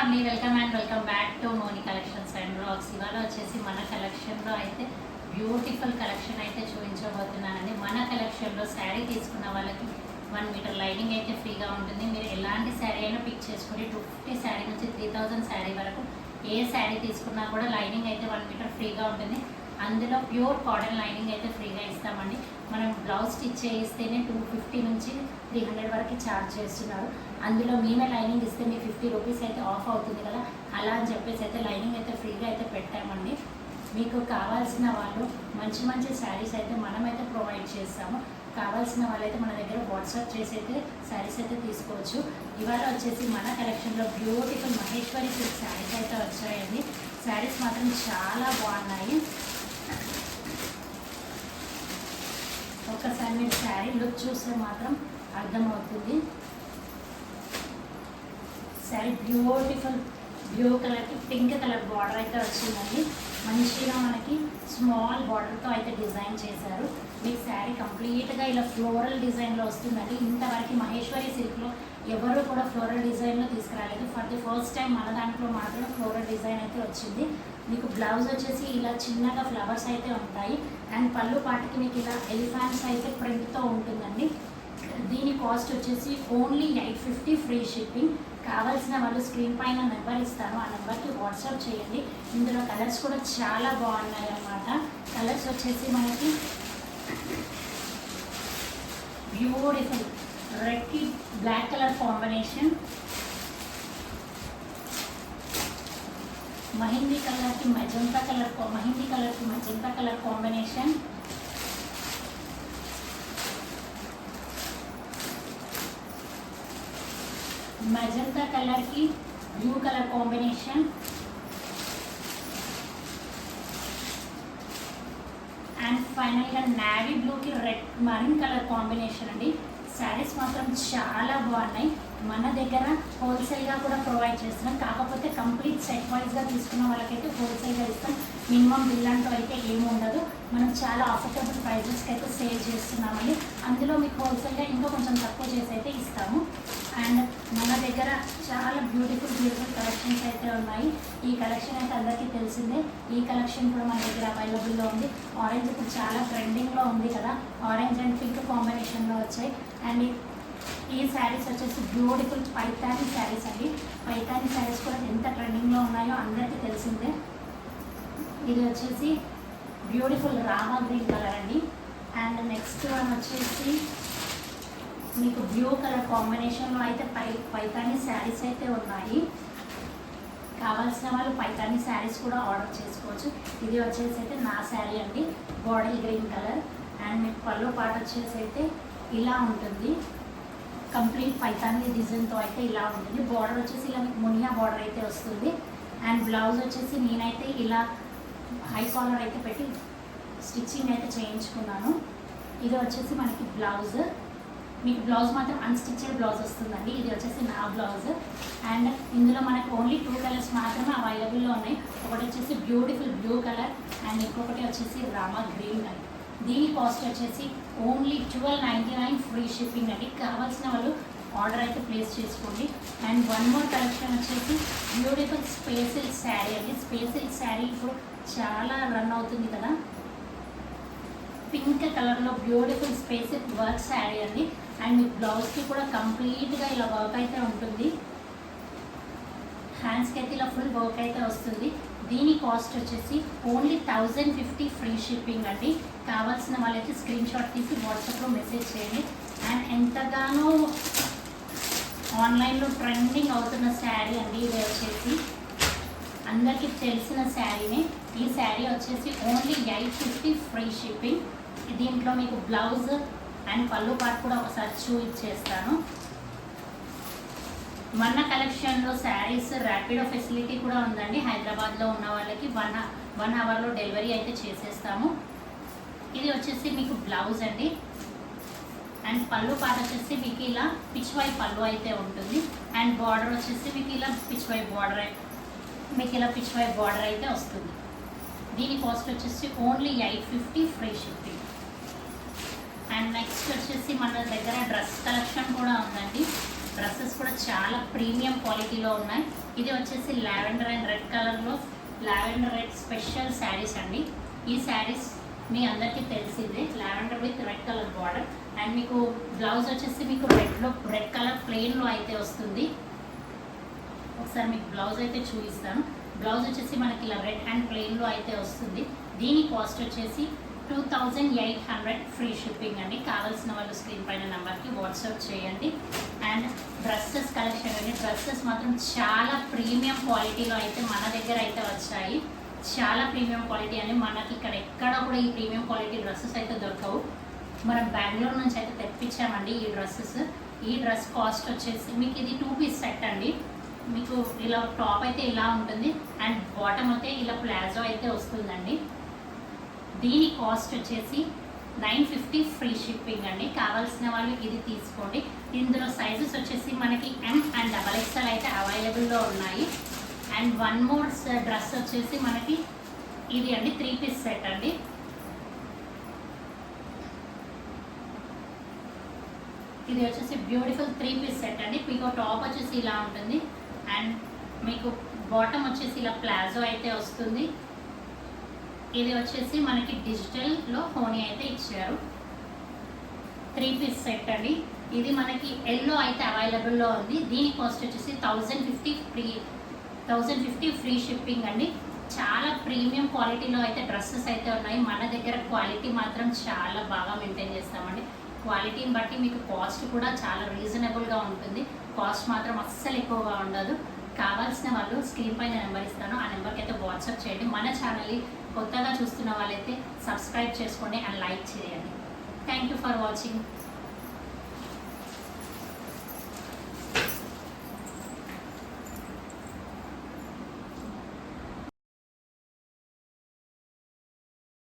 అండి. Welcome and welcome back to Moni collections and blogs ఇవాళ వచ్చేసి మన కలెక్షన్లో అయితే బ్యూటిఫుల్ కలెక్షన్ అయితే చూపించబోతున్నానండి. మన కలెక్షన్లో శారీ తీసుకున్న వాళ్ళకి వన్ మీటర్ లైనింగ్ అయితే ఫ్రీగా ఉంటుంది. మీరు ఎలాంటి శారీ అయినా పిక్ చేసుకుని టూ ఫిఫ్టీ శారీ నుంచి త్రీ థౌజండ్ శారీ వరకు ఏ శారీ తీసుకున్నా కూడా లైనింగ్ అయితే వన్ మీటర్ ఫ్రీగా ఉంటుంది. అందులో ప్యూర్ కాటన్ లైనింగ్ అయితే ఫ్రీగా ఇస్తామండి. మనం బ్లౌజ్ స్టిచ్ చేయిస్తేనే టూ ఫిఫ్టీ నుంచి త్రీ హండ్రెడ్ వరకు ఛార్జ్ చేస్తున్నారు. అందులో మేమే లైనింగ్ ఇస్తే మీ ఫిఫ్టీ రూపీస్ అయితే ఆఫ్ అవుతుంది కదా. అలా అని చెప్పేసి అయితే లైనింగ్ అయితే ఫ్రీగా అయితే పెట్టామండి. మీకు కావాల్సిన వాళ్ళు మంచి మంచి శారీస్ అయితే మనమైతే ప్రొవైడ్ చేస్తాము. కావాల్సిన వాళ్ళైతే మన దగ్గర వాట్సాప్ చేసి అయితే శారీస్ అయితే తీసుకోవచ్చు. ఇవాళ వచ్చేసి మన కలెక్షన్లో బ్యూటిఫుల్ మహేశ్వరి సిల్క్ శారీస్ అయితే వచ్చాయండి. శారీస్ మాత్రం చాలా బాగున్నాయి. ఒక్కసారి మీరు శారీ లుక్ చూస్తే మాత్రం అర్థమవుతుంది. శారీ బ్యూటిఫుల్ బ్లూ కలర్కి పింక్ కలర్ బార్డర్ అయితే వచ్చిందండి. మంచిగా మనకి స్మాల్ బార్డర్తో అయితే డిజైన్ చేశారు. మీకు శారీ కంప్లీట్గా ఇలా ఫ్లోరల్ డిజైన్లో వస్తుందండి. ఇంతవరకు మహేశ్వరి సిల్క్లో ఎవరు కూడా ఫ్లోరల్ డిజైన్లో తీసుకురాలేదు. ఫర్ ది ఫస్ట్ టైం మన దాంట్లో మాత్రం ఫ్లోరల్ డిజైన్ అయితే వచ్చింది. మీకు బ్లౌజ్ వచ్చేసి ఇలా చిన్నగా ఫ్లవర్స్ అయితే ఉంటాయి. అండ్ పళ్ళు పాటికి మీకు ఇలా ఎలిఫాన్స్ అయితే ప్రింట్తో ఉంటుందండి. దీని కాస్ట్ వచ్చేసి only eight fifty free shipping. కావాల్సిన వాళ్ళు స్క్రీన్ పైన నెంబర్ ఇస్తాను. ఆ నెంబర్కి వాట్సాప్ చేయండి. ఇందులో కలర్స్ కూడా చాలా బాగున్నాయి అన్నమాట. కలర్స్ వచ్చేసి మనకి బ్యూటిఫుల్ రెడ్కి బ్లాక్ కలర్ కాంబినేషన్. మహిందీ కలర్కి మజంతా కలర్ మహిందీ కలర్కి మజంతా కలర్ కాంబినేషన్. మజంతా కలర్కి బ్లూ కలర్ కాంబినేషన్ అండ్ ఫైనల్గా నావీ బ్లూకి రెడ్ మరూన్ కలర్ కాంబినేషన్ అండి. శారీస్ మాత్రం చాలా బాగున్నాయి. మన దగ్గర హోల్సేల్గా కూడా ప్రొవైడ్ చేస్తున్నాం. కాకపోతే కంప్లీట్ సెట్ వైజ్గా తీసుకున్న వాళ్ళకైతే హోల్సేల్గా ఇస్తాం. మినిమం బిల్ అంటూ అయితే ఏమి ఉండదు. మనం చాలా అఫోర్డబుల్ ప్రైజెస్కి అయితే సేల్ చేస్తున్నామండి. అందులో మీకు హోల్సేల్గా ఇంకా కొంచెం తక్కువ చేసి అయితే ఇస్తాము. అండ్ మన దగ్గర చాలా బ్యూటిఫుల్ బ్యూటిఫుల్ కలెక్షన్స్ అయితే ఉన్నాయి. ఈ కలెక్షన్ అయితే అందరికీ తెలిసిందే. ఈ కలెక్షన్ కూడా మన దగ్గర అవైలబుల్లో ఉంది. ఆరెంజ్ ఇప్పుడు చాలా ట్రెండింగ్లో ఉంది కదా. ఆరెంజ్ అండ్ పింక్ కాంబినేషన్లో వచ్చాయి. అండ్ ఈ- శారీస్ వచ్చేసి బ్యూటిఫుల్ పైతాని శారీస్ అండి. పైతాని శారీస్ కూడా ఎంత ట్రెండింగ్లో ఉన్నాయో అందరికీ తెలిసిందే. ఇది వచ్చేసి బ్యూటిఫుల్ రామా గ్రీన్ కలర్ అండి. అండ్ నెక్స్ట్ వన్ వచ్చేసి మీకు బ్లూ కలర్ కాంబినేషన్లో అయితే పై పైతాని శారీస్ అయితే ఉన్నాయి. కావాల్సిన వాళ్ళు పైతాని శారీస్ కూడా ఆర్డర్ చేసుకోవచ్చు. ఇది వచ్చేసి అయితే నా శారీ అండి. Body green colour. అండ్ మీకు పళ్ళు పాట వచ్చేసి అయితే ఇలా ఉంటుంది. కంప్లీట్ పైతాన్ని డిజైన్తో అయితే ఇలా ఉంటుంది. బార్డర్ వచ్చేసి ఇలా మీకు మునియా బార్డర్ అయితే వస్తుంది. అండ్ బ్లౌజ్ వచ్చేసి నేనైతే ఇలా హై కాలర్ అయితే పెట్టి స్టిచ్చింగ్ అయితే చేయించుకున్నాను. ఇది వచ్చేసి మనకి బ్లౌజ్ మీకు బ్లౌజ్ మాత్రం అన్స్టిచ్డ్ బ్లౌజ్ వస్తుందండి. ఇది వచ్చేసి నా బ్లౌజ్ అండ్ ఇందులో మనకు ఓన్లీ టూ కలర్స్ మాత్రమే అవైలబుల్లో ఉన్నాయి. ఒకటి వచ్చేసి బ్యూటిఫుల్ బ్లూ కలర్ అండ్ ఇంకొకటి వచ్చేసి రామా గ్రీన్ కలర్ దీని కాస్ట్ వచ్చేసి only twelve ninety nine free shipping అండి. కావాల్సిన వాళ్ళు ఆర్డర్ అయితే ప్లేస్ చేసుకోండి. అండ్ వన్ మోర్ కలెక్షన్ వచ్చేసి బ్యూటిఫుల్ స్పేసిల్ శారీ అండి. స్పేసిల్ శారీ ఇప్పుడు చాలా రన్ అవుతుంది కదా. పింక్ కలర్లో బ్యూటిఫుల్ స్పేసిల్ వర్క్ శారీ అండి. అండ్ మీ బ్లౌజ్కి కూడా కంప్లీట్గా ఇలా వర్క్ అయితే ఉంటుంది. హ్యాండ్స్కి అయితే ఇలా ఫుల్ వర్క్ అయితే వస్తుంది. దీని కాస్ట్ వచ్చేసి only thousand fifty free shipping అండి. కావాల్సిన వాళ్ళైతే స్క్రీన్ షాట్ తీసి వాట్సాప్లో మెసేజ్ చేయండి. అండ్ ఎంతగానో ఆన్లైన్లో ట్రెండింగ్ అవుతున్న శారీ అండి ఇది వచ్చేసి. అందరికీ తెలిసిన శారీనే ఈ శారీ వచ్చేసి only eight fifty free shipping దీంట్లో మీకు బ్లౌజ్ అండ్ పళ్ళు పాట్ కూడా ఒకసారి చూపించేస్తాను. మన కలెక్షన్లో శారీస్ ర్యాపిడో ఫెసిలిటీ కూడా ఉందండి. హైదరాబాద్లో ఉన్న వాళ్ళకి వన్ వన్ అవర్లో డెలివరీ అయితే చేసేస్తాము. ఇది వచ్చేసి మీకు బ్లౌజ్ అండి. అండ్ పళ్ళు పాట వచ్చేసి మీకు ఇలా పిచ్వై పళ్ళు అయితే ఉంటుంది. అండ్ బార్డర్ వచ్చేసి మీకు ఇలా పిచ్వై బార్డర్ మీకు ఇలా పిచ్వై బార్డర్ అయితే వస్తుంది. దీని కాస్ట్ వచ్చేసి only eight fifty free shipping. And next వచ్చేసి మన దగ్గర డ్రెస్ కలెక్షన్ కూడా ఉందండి. డ్రెస్సెస్ కూడా చాలా ప్రీమియం క్వాలిటీలో ఉన్నాయి. ఇది వచ్చేసి లావెండర్ అండ్ రెడ్ కలర్లో. లావెండర్ రెడ్ స్పెషల్ శారీస్ అండి. ఈ శారీస్ మీ అందరికీ తెలిసిందే. Lavender with red colour border. And మీకు బ్లౌజ్ వచ్చేసి మీకు రెడ్లో రెడ్ కలర్ ప్లెయిన్లో అయితే వస్తుంది. ఒకసారి మీకు బ్లౌజ్ అయితే చూపిస్తాను. బ్లౌజ్ వచ్చేసి మనకి ఇలా రెడ్ అండ్ ప్లెయిన్లో అయితే వస్తుంది. దీని కాస్ట్ వచ్చేసి two thousand eight hundred free shipping అండి. కావాల్సిన వాళ్ళు స్క్రీన్ పైన నెంబర్కి వాట్సాప్ చేయండి. అండ్ డ్రెస్సెస్ కలెక్షన్ అండి. డ్రెస్సెస్ మాత్రం చాలా ప్రీమియం క్వాలిటీలో అయితే మన దగ్గర అయితే వచ్చాయి. చాలా ప్రీమియం క్వాలిటీ అని మనకి ఇక్కడ ఎక్కడ కూడా ఈ ప్రీమియం క్వాలిటీ డ్రెస్సెస్ అయితే దొరకవు. మనం బెంగళూరు నుంచి అయితే తెప్పించామండి ఈ డ్రెస్సెస్. ఈ డ్రెస్ కాస్ట్ వచ్చేసి మీకు ఇది టూ పీస్ సెట్ అండి. మీకు ఇలా టాప్ అయితే ఇలా ఉంటుంది. అండ్ బాటమ్ అయితే ఇలా ప్లాజో అయితే వస్తుందండి. దీని కాస్ట్ వచ్చేసి నైన్ ఫిఫ్టీ ఫ్రీ షిప్పింగ్ అండి. కావాల్సిన వాళ్ళు ఇది తీసుకోండి. ఇందులో సైజెస్ వచ్చేసి మనకి ఎం అండ్ డబల్ ఎక్స్ఎల్ అయితే అవైలబుల్లో ఉన్నాయి. అండ్ వన్ మోర్ డ్రెస్ వచ్చేసి మనకి ఇది అండి త్రీ పీస్ సెట్ అండి. ఇది వచ్చేసి బ్యూటిఫుల్ త్రీ పీస్ సెట్ అండి. మీకు టాప్ వచ్చేసి ఇలా ఉంటుంది. అండ్ మీకు బాటమ్ వచ్చేసి ఇలా ప్లాజో అయితే వస్తుంది. ఇది వచ్చేసి మనకి డిజిటల్లో ఫోనీ అయితే ఇచ్చారు. త్రీ పీస్ సెట్ అండి. ఇది మనకి ఎల్లో అయితే అవైలబుల్లో ఉంది. దీని కాస్ట్ వచ్చేసి thousand fifty free thousand fifty free shipping అండి. చాలా ప్రీమియం క్వాలిటీలో అయితే డ్రెస్సెస్ అయితే ఉన్నాయి. మన దగ్గర క్వాలిటీ మాత్రం చాలా బాగా మెయింటైన్ చేస్తామండి. క్వాలిటీని బట్టి మీకు కాస్ట్ కూడా చాలా రీజనబుల్గా ఉంటుంది. కాస్ట్ మాత్రం అస్సలు ఎక్కువగా ఉండదు. కావాల్సిన వాళ్ళు స్క్రీన్ పైన నెంబర్ ఇస్తాను. ఆ నెంబర్కి అయితే వాట్సాప్ చేయండి. మన ఛానల్ని కొత్తగా చూస్తున్న వాళ్ళైతే సబ్స్క్రైబ్ చేసుకోండి అండ్ లైక్ చేయండి. Thank you for watching